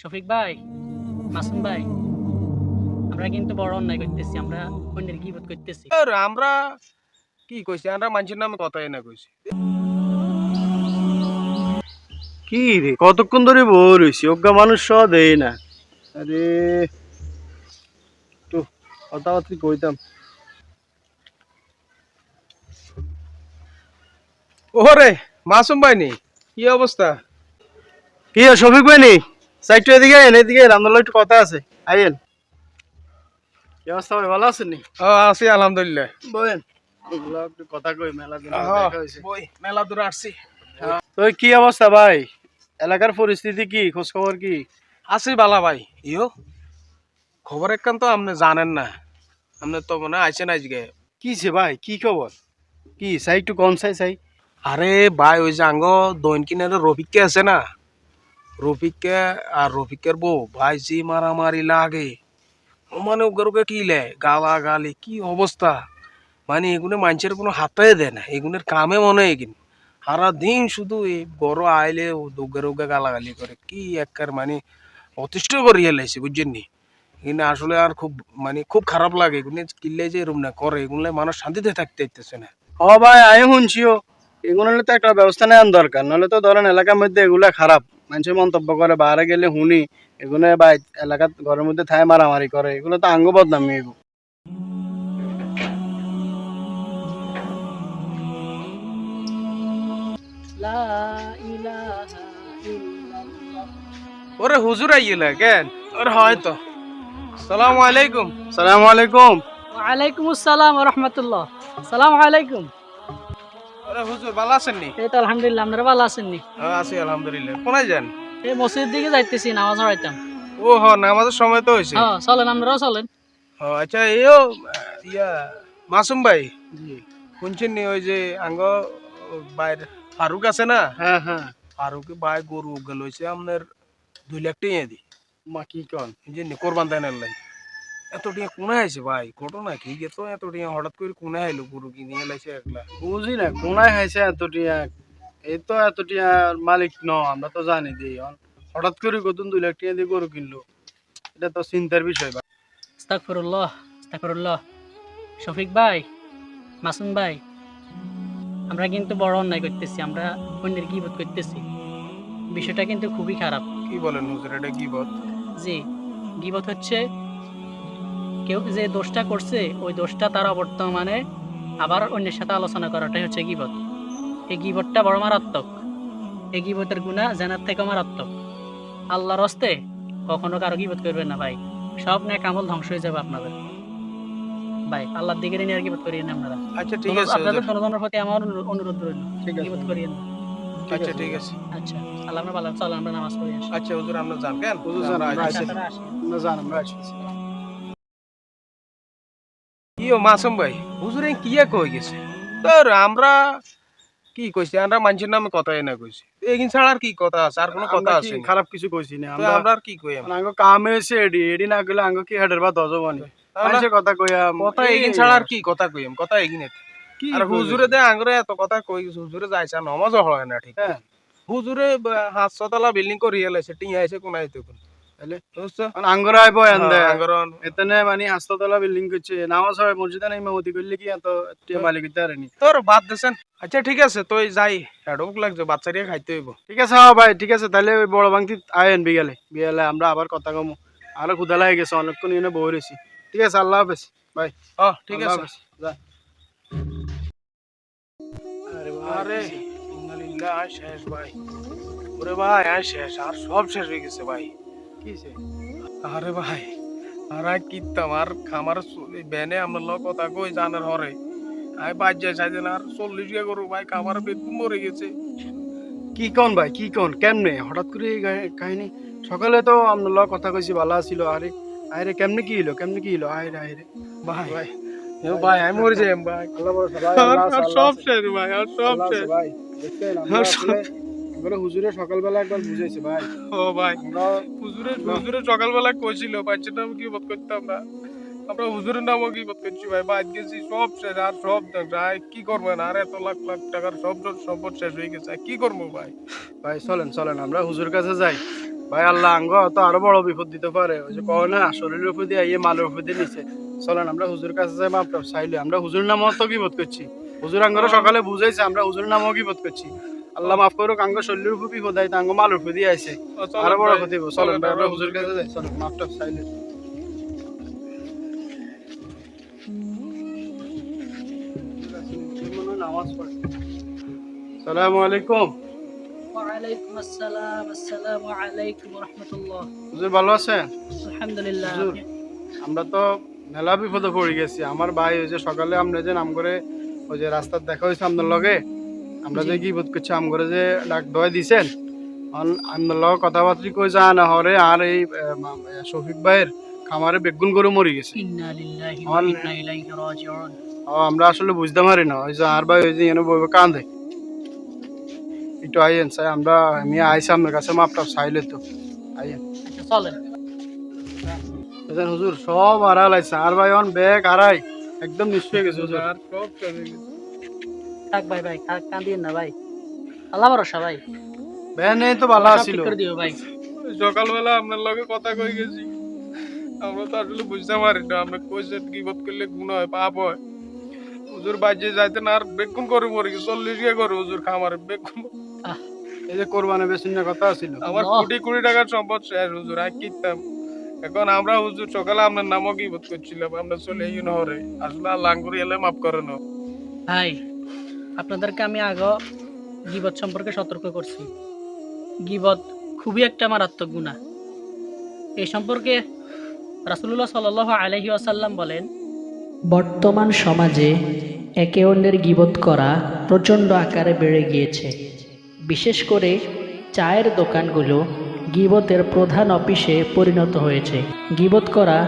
শফিক ভাই মাসুম ভাই আমরা কিন্তু বড় অন্যায় করতেছি আমরা অন্যের গিবত করতেছি। আর আমরা কি কইছি? আমরা মানুষের নামে কথাই না কইছি। কি রে কতক্ষণ ধরে বই রইছি? অজ্ঞা মানুষ সহ দেই না। আরে তো কথাবার্তি কইতাম। ওরে মাসুম ভাই নি কি অবস্থা? কি শফিক ভাই নি? সাইটু এদিকে আইন এদিকে আপনার একটু কথা আছে। আইন কি অবস্থা ভাই ভালো আছেন নি? ও আছি আলহামদুলিল্লাহ। বলেন একটু কথা কই মেলা দিন দেখা হয়েছে। বই মেলা দূরে আসছি। তো কি অবস্থা ভাই? এলাকার পরিস্থিতি কি খোঁজ খবর কি? আছি বালা ভাই। ইও খবর একখান তো আপনি জানেন না। আপনি তো মনে হয় আইসেন আজকে। কিছে ভাই কি খবর? কি সাই একটু কম চাই চাই আরে ভাই ওই যে আঙ্গ দৈন কিনারে রফিককে আছে না রফিককে আর রফিকের বউ, ভাই জি মারামারি লাগে। মানে ওকে কি লে? গালা গালি কি অবস্থা? মানে এগুলো মানুষের কোনো হাতে দেয় না এগুলোর কামে মনে হয় এগিন। সারা দিন শুধু এই বড় আইলে দুগ্গা রোগা গালাগালি করে, কি একবার মানে অতিষ্ঠ করিয়ে লাইছে বুঝছেন নি? এগুলো আসলে আর খুব মানে খুব খারাপ লাগে এগুলো কিনলে যে এরম না করে এগুলো মানুষ শান্তিতে থাকতে ইতেছে না। ও ভাই আমি শুনছিও এগুলো তো একটা ব্যবস্থা নেওয়ার দরকার নাহলে তো ধরেন এলাকার মধ্যে এগুলা খারাপ। মানুষের মন্তব্য করে বাইরে গেলে শুনি এগুলো বা এলাকার ঘরের মধ্যে থায় মারামারি করে এগুলো তো আঙ্গ বদনামি এগুলো ওরে হুজুর আইলা কেন? ওরে হয়তো সালাম আলাইকুম। সালাম আলাইকুম। ওয়ালাইকুম আসসালাম রহমতুল্লাহ। সালাম আলাইকুম। হুজুর ভালো আছেন নি? এই তো আলহামদুলিল্লাহ আপনারা ভালো আছেন নি? হ্যাঁ, আছি আলহামদুলিল্লাহ। কোনায় যান? এই মসজিদ দিকে যাইতেছি নামাজ পড়াইতাম। ও হ নামাজের সময় তো হয়েছে হ্যাঁ চলেন আপনারাও চলেন। ও আচ্ছা ইয়া মাসুম ভাই? শুনছেন নি ওই যে আঙ্গ বাইর ফারুক আছে না? হ্যাঁ হ্যাঁ। ফারুক ভাই গরু গেল আপনার দুই লাখ টাকা দি মা কি কন? যে কোরবান দেন লাই এত টিয়া কোনায় আছে ভাই? ঘটনা কি? গেতো এত টিয়া হঠাৎ করে কোনায় আইলো গরু কিনে লাইছে একলা? বুঝি না কোনায় খাইছে এতটিয়া? এই তো এতটিয়া মালিক ন আমরা তো জানি দিই হঠাৎ করে কতন দুই লাখ টাকা দিয়ে গরু কিনলো? এটা তো চিন্তার বিষয় ভাই। আস্তাগফিরুল্লাহ আস্তাগফিরুল্লাহ। শফিক ভাই মাসুম ভাই আমরা কিন্তু বড় অন্যায় করতেছি আমরা অন্যের গিবত করতেছি। বিষয়টা কিন্তু খুবই খারাপ। কি বলেন হুজুর এটা কি বল জি গিবত হচ্ছে কেউ যে দোষটা করছে ওই দোষটা তার অবর্তমানে আবার অন্যের সাথে আলোচনা করাটাই হচ্ছে গিবত। এই গিবতটা বড় মারাত্মক। এই গিবতের গুণা জেনার থেকে মারাত্মক। আল্লাহর হস্তে কখনো কারও গিবত করবেন না ভাই। সব ন্যাক আমল ধ্বংস হয়ে যাবে আপনাদের। ভাই আল্লাহর দিকে নিয়ে আর গিবত করিয়ে না আপনারা। আচ্ছা ঠিক আছে আপনাদের জনগণের প্রতি আমার অনুরোধ- রইল। গিবত না। আচ্ছা ঠিক আছে। আচ্ছা আল্লাহ আমরা ভালো চলো আমরা নামাজ পড়ি আসি। আচ্ছা হুজুর আমরা যান কেন? হুজুর যান, আমরা। আসেন। আসছি কি ও মাসুম ভাই? হুজুরে কি হয়ে গেছে? তোর আমরা কি কইছি? আমরা মানুষের নামে কথাই না কইছি। এগিন ছাড়া আর কি কথা আছে? আর কোনো কথা আছে? খারাপ কিছু কইছি না। আমরা আমরা আর কি কই আমরা? কামে এসে এডি এডি না গেলে আঙ্গ কি হেডের বা দজবানি আমরা মানুষের কথা কইয়া কথা এগিন ছাড়া আর কি কথা কইম কথা এগিন এতে। কি আর হুজুরে দে আঙ্গরে এত কথা কই হুজুরে যাইছে নমাজও হয় না ঠিক। হ্যাঁ। হুজুরে হাতশতলা বিল্ডিং করে এলাইছে টিয়া আইছে কোন আইতে কোন? আঙ্গরন এতনে মানে হাসপাতালা বিল্ডিং করছে নামাজ হয় মসজিদে নাই করলে কি এত টিয়া মালিক দিতে পারেনি তোর বাদ আচ্ছা ঠিক আছে তুই যাই। হেডক লাগছে বাচ্চারিয়া খাইতে হইব। ঠিক আছে হ্যাঁ ভাই ঠিক আছে তাহলে ওই বড় বাংতি আয়েন বিকালে। বিকালে আমরা আবার কথা কমু। আরও ক্ষুদা লাগে গেছে অনেকক্ষণ এনে বই রয়েছি। ঠিক আছে আল্লাহ হাফেজ ভাই ও ঠিক আছে। যা। আরে আরে। ইন্নালিল্লাহ শেষ ভাই। ওরে ভাই আর শেষ আর সব শেষ হয়ে গেছে ভাই। কিছে আরে ভাই আর কিতাম আর খামার বেনে আমরা লোক কথা কই জানার হরে। আই বাজ যায় সাইজেন আর চল্লিশ গে গরু ভাই খামার বেতন মরে গেছে। কি কোন ভাই কি কোন কেমনে? হঠাৎ করে এই কাহিনী? সকালে তো আমরা লগ কথা কইছি ভালো ছিল আরে আরে কেমনে কি হলো কেমনে কি হলো আরে আরে ভাই ভাই ভাই আমি মরে যাই ভাই। আল্লাহ সব শেষ ভাই আর সব শেষ। ভাই আমরা হুজুরে সকালবেলা একবার বুঝাইছি ভাই। ও ভাই আমরা হুজুরে হুজুরে সকালবেলা কইছিল বাচ্চার নাম কি বোধ করতাম না আমরা হুজুরের নামও কি বোধ করছি ভাই? বাদ গেছি সব শেষ আর সব। আর কি করবেন আর এত লাখ লাখ টাকার সব সম্পদ শেষ হয়ে গেছে কি করব ভাই? ভাই চলেন চলেন আমরা হুজুর কাছে যাই। ভাই আল্লাহ আঙ্গ তো আরও বড় বিপদ দিতে পারে। ওই যে কয় না শরীরের উপর দিয়ে আইয়ে মালের উপর দিয়ে নিচে। চলেন আমরা হুজুর কাছে যাই মাপ টাপ চাইলে। আমরা হুজুর নামও তো কি বোধ করছি? হুজুর আঙ্গরে সকালে বুঝাইছে আমরা হুজুর নামও কি বোধ করছি? আল্লাহ মাফ করুক আঙ্গ শরীরের উপর বিপদ আইতে আঙ্গ মালের উপর আইছে। আরও বড় ক্ষতি। চলেন ভাই আমরা হুজুর কাছে যাই চলেন মাপ টাপ চাইলে নামাজ আলাইকুম। ওয়ালাইকুম আসসালাম আসসালামু আলাইকুম রহমতুল্লাহ। হুজুর ভালো আছেন? আলহামদুলিল্লাহ। আমরা তো মেলা বিপদে পড়ে গেছি। আমার ভাই ওই যে সকালে আমরা যে নাম করে ওই যে রাস্তার দেখা হয়েছে আপনার লগে আমরা যে কি বোধ করছি আম করে যে ডাক দোয়া দিছেন অন- আপনার কথাবার্তা কই যা না হরে আর এই শফিক ভাইয়ের খামারে বেগুন গরু মরে গেছে। আমরা আসলে বুঝতে পারি না ওই যে আর ভাই ওই যে এনে বইবে কান্দে। একটু আইয়েন স্যার আমরা আমি আইসি আপনার কাছে মাপটা চাইলে তো আইয়েন। আচ্ছা চলেন। হুজুর সব হারা লাইছে আর ভাই অন ব্যাগ হারাই। একদম নিশ্চয় গেছে হুজুর। থাক ভাই ভাই কান্দিয়েন না ভাই। আল্লাহ ভরসা ভাই। তো ভালো আছিল। করে দিও ভাই। সকালবেলা আপনার লগে কথা কই গেছি। আমরা তো আসলে বুঝতে পারি না আমরা কইছে গিবত করলে গুণ হয় পাপ হয়। হুজুর বাজে যাইতে না আর বেকুন করে মরে গেছে চল্লিশ গে করে হুজুর খামারে বেকুন এই যে কোরবানি বেসিনের কথা আছিল। আমার। কোটি কোটি টাকার সম্পদ শেষ হুজুর আর কিনতাম এখন আমরা হুজুর সকালে আপনার নামও গিবত করছিলাম আমরা চলে এই নহরে আসলে আল্লাহ করে এলে মাফ করে না ভাই আপনাদেরকে আমি আগ গিবত সম্পর্কে সতর্ক করছি। গিবত খুবই একটা মারাত্মক গুণা এই সম্পর্কে রাসুল্লাহ সাল আলহি আসাল্লাম বলেন, বর্তমান সমাজে একে অন্যের গিবত করা প্রচণ্ড আকারে বেড়ে গিয়েছে। বিশেষ করে চায়ের দোকানগুলো গিবতের প্রধান অফিসে পরিণত হয়েছে। গিবত করা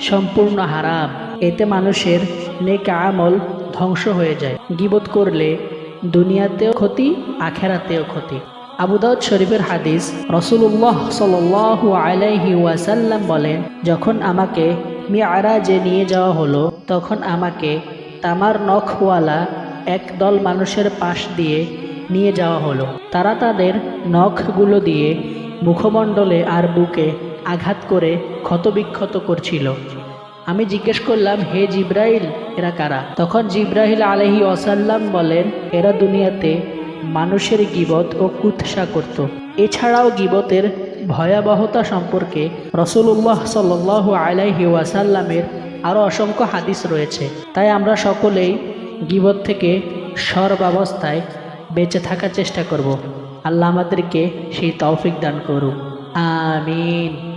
সম্পূর্ণ হারাম। এতে মানুষের নেক আমল ধ্বংস হয়ে যায়। গিবত করলে দুনিয়াতেও ক্ষতি, আখেরাতেও ক্ষতি। আবুদাউদ শরীফের হাদিস রসুল্লাহ সাল্লু আলাইহি ওয়াসাল্লাম বলেন, যখন আমাকে মিয়ারাজে নিয়ে যাওয়া হলো, তখন আমাকে তামার নখওয়ালা এক দল মানুষের পাশ দিয়ে নিয়ে যাওয়া হলো। তারা তাদের নখগুলো দিয়ে মুখমণ্ডলে আর বুকে আঘাত করে ক্ষতবিক্ষত করছিল। আমি জিজ্ঞেস করলাম, হে জিব্রাইল, এরা কারা? তখন জিব্রাহিল আলহি ওসাল্লাম বলেন, এরা দুনিয়াতে মানুষের গিবত ও কুৎসা করত। এছাড়াও গিবতের ভয়াবহতা সম্পর্কে রসুল্লাহ সাল আলাইহি ওয়াসাল্লামের আরও অসংখ্য হাদিস রয়েছে। তাই আমরা সকলেই গিবত থেকে সর্বাবস্থায় বেঁচে থাকার চেষ্টা করব। আল্লাহ আমাদেরকে সেই তৌফিক দান করুন আমিন।